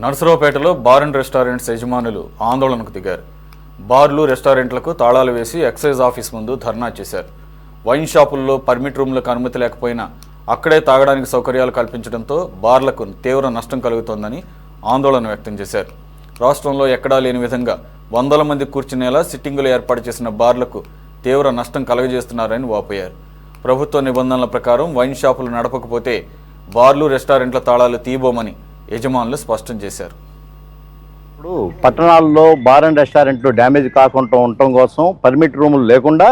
నర్సరావుపేటలో bar and restaurants యజమానులు ఆందోళనకు దిగారు. బార్లు రెస్టారెంట్లకు తాళాలు వేసి ఎక్సైజ్ ఆఫీస్ ముందు ధర్నా చేశారు. వైన్ షాపుల్లో పర్మిట్ రూమ్లకు అనుమతి లేకపోయినా అక్కడే తాగడానికి సౌకర్యాలు కల్పించడంతో బార్లకు తీవ్ర నష్టం కలుగుతోందని ఆందోళన వ్యక్తం చేశారు. రాష్ట్రంలో ఎక్కడా లేని విధంగా వందల మంది కూర్చునేలా సిట్టింగులు ఏర్పాటు చేసిన బార్లకు తీవ్ర నష్టం కలుగజేస్తున్నారని వాపోయారు. ప్రభుత్వ నిబంధనల ప్రకారం వైన్ షాపులు నడపకపోతే బార్లు రెస్టారెంట్ల తాళాలు తీయబోమని యజమానులు స్పష్టం చేశారు. ఇప్పుడు పట్టణాల్లో బార్ అండ్ రెస్టారెంట్లు డ్యామేజ్ కాకుండా ఉండటం కోసం పర్మిట్ రూములు లేకుండా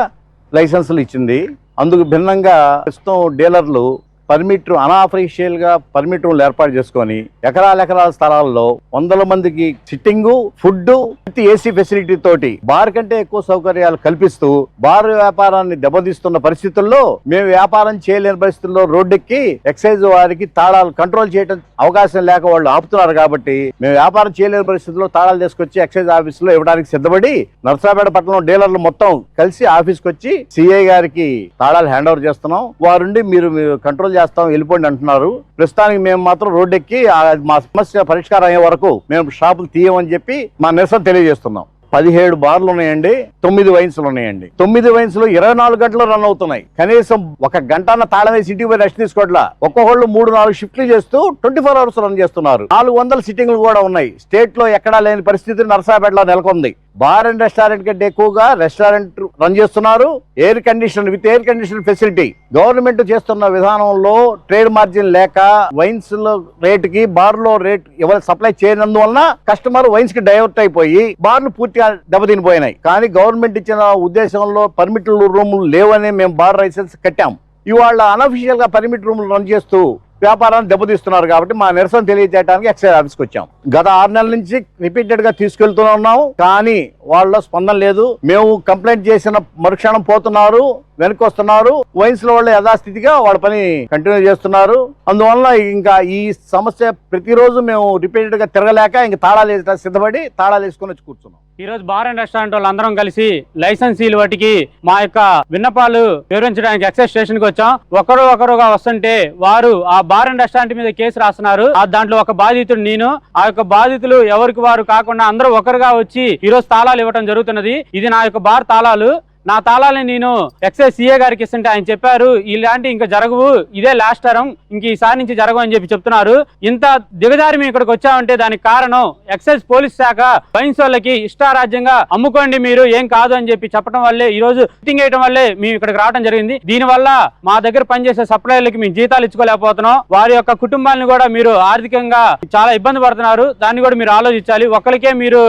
లైసెన్సులు ఇచ్చింది. అందుకు భిన్నంగా ప్రస్తుతం డీలర్లు పర్మిట్ అనఆఫీషియల్గా పర్మిట్ రూమ్లు ఏర్పాటు చేసుకొని ఎకరాల ఎకరాల స్థలాల్లో వందల మందికి sitting food with AC facility తోటి బార్ కంటే ఎక్కువ సౌకర్యాలు కల్పిస్తూ బార్ వ్యాపారాన్ని దెబ్బతీస్తున్న పరిస్థితుల్లో మేము వ్యాపారం చేయలేని పరిస్థితుల్లో రోడ్డెక్కి ఎక్సైజ్ వారికి తాళాలు కంట్రోల్ చేయడం అవకాశం లేక వాళ్ళు ఆపుతున్నారు కాబట్టి మేము వ్యాపారం చేయలేని పరిస్థితుల్లో తాళాలు తీసుకొచ్చి ఎక్సైజ్ ఆఫీస్లో ఇవ్వడానికి సిద్ధపడి నర్సాపేట పట్టణం డీలర్లు మొత్తం కలిసి ఆఫీస్కి వచ్చి సిఐ గారికి తాళాలు హ్యాండ్ ఓవర్ చేస్తున్నాం. వారుండి మీరు మీరు కంట్రోల్ చేస్తాం వెళ్ళిపోండి అంటున్నారు. ప్రస్తుతానికి మేము మాత్రం రోడ్డెక్కి ఎక్కి మా సమస్య పరిష్కారం అయ్యే వరకు మేము షాపులు తీయమని చెప్పి మా నిరసన తెలియజేస్తున్నాం. పదిహేడు బార్లు ఉన్నాయండి తొమ్మిది వైన్స్లు ఉన్నాయండి. తొమ్మిది వైన్స్లో ఇరవై నాలుగు గంటలు రన్ అవుతున్నాయి. కనీసం ఒక గంట తాళం వేసి ఇంటికి పోయి రెస్ట్ తీసుకోవట్లా. ఒక్కొక్కళ్ళు మూడు నాలుగు షిఫ్ట్లు చేస్తూ ట్వంటీ ఫోర్ అవర్స్ రన్ చేస్తున్నారు. నాలుగు వందల సిట్టింగ్లు కూడా ఉన్నాయి. స్టేట్లో ఎక్కడా లేని పరిస్థితి నర్సాపేటలో నెలకొంది. బార్ అండ్ రెస్టారెంట్ కంటే ఎక్కువగా రెస్టారెంట్ రన్ చేస్తున్నారు. Air condition with air condition facility. Government చేస్తున్న విధానంలో ట్రేడ్ మార్జిన్ లేక వైన్స్లో రేట్కి బార్లో రేట్ ఎవరు సప్లై చేయనందువలన కస్టమర్ వైన్స్కి డైవర్ట్ అయిపోయి బార్లు పూర్తిగా దెబ్బతినిపోయినాయి. కానీ గవర్నమెంట్ ఇచ్చిన ఉద్దేశంలో పర్మిట్ రూములు లేవని మేము బార్ లైసెన్స్ కట్టాం. ఇవాళ అనఫిషియల్గా పర్మిట్ రూములు రన్ చేస్తూ వ్యాపారాన్ని దెబ్బతీస్తున్నారు కాబట్టి మా నిరసన తెలియజేయడానికి ఎక్సైజ్ ఆఫీస్కి వచ్చాం. గత ఆరు నెలల నుంచి రిపీటెడ్గా తీసుకెళ్తూనే ఉన్నాం కానీ వాళ్ళ స్పందన లేదు. మేము కంప్లైంట్ చేసిన మరుక్షణం పోతున్నారు. వెనక్కి వస్తున్నారు వైన్స్లో వాళ్ళు యథాస్థితిగా వాళ్ళ పని కంటిన్యూ చేస్తున్నారు. అందువల్ల ఇంకా ఈ సమస్య ప్రతిరోజు మేము రిపీటెడ్గా తిరగలేక ఇంకా తాళాలు సిద్ధపడి తాళాలు వేసుకొని వచ్చి కూర్చున్నాం. ఈ రోజు బార్ అండ్ రెస్టారెంట్ వాళ్ళు అందరం కలిసి లైసెన్సీలు వాటికి మా యొక్క విన్నపాలు వివరించడానికి ఎక్సైజ్ స్టేషన్కి వచ్చాం. ఒకరు ఒకరుగా వస్తుంటే వారు ఆ బార్ అండ్ రెస్టారెంట్ మీద కేసు రాస్తున్నారు. ఆ దాంట్లో ఒక బాధితుడు నేను. ఆ యొక్క బాధితులు ఎవరికి వారు కాకుండా అందరూ ఒకరుగా వచ్చి ఈ రోజు తాళాలు ఇవ్వడం జరుగుతున్నది. ఇది నా యొక్క బార్ తాళాలు. నా తాళాలని నేను ఎక్సైజ్ సీఏ గారికి ఇస్తుంటే ఆయన చెప్పారు ఇలాంటి ఇంకా జరగవు ఇదే లాస్ట్ తరం ఇంక ఈసారి నుంచి జరగవు అని చెప్పి చెప్తున్నారు. ఇంత దిగజారి మేము ఇక్కడికి వచ్చామంటే దానికి కారణం ఎక్సైజ్ పోలీస్ శాఖ వైన్స్ వాళ్ళకి ఇష్టారాజ్యంగా అమ్ముకోండి మీరు ఏం కాదు అని చెప్పి చెప్పడం వల్లే ఈ రోజు ఫిట్టింగ్ వేయడం వల్లే మేము ఇక్కడికి రావడం జరిగింది. దీని వల్ల మా దగ్గర పనిచేసే సప్లైర్లకి మేము జీతాలు ఇచ్చుకోలేకపోతున్నాం. వారి యొక్క కుటుంబాలను కూడా మీరు ఆర్థికంగా చాలా ఇబ్బంది పడుతున్నారు. దాన్ని కూడా మీరు ఆలోచించాలి. ఒక్కరికే మీరు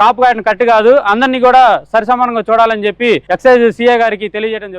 కాపు కాయడం కట్టు కాదు అందరినీ కూడా సరిసమానంగా చూడాలని చెప్పి ఎక్సైజ్ సీఏ గారికి తెలియజేయడం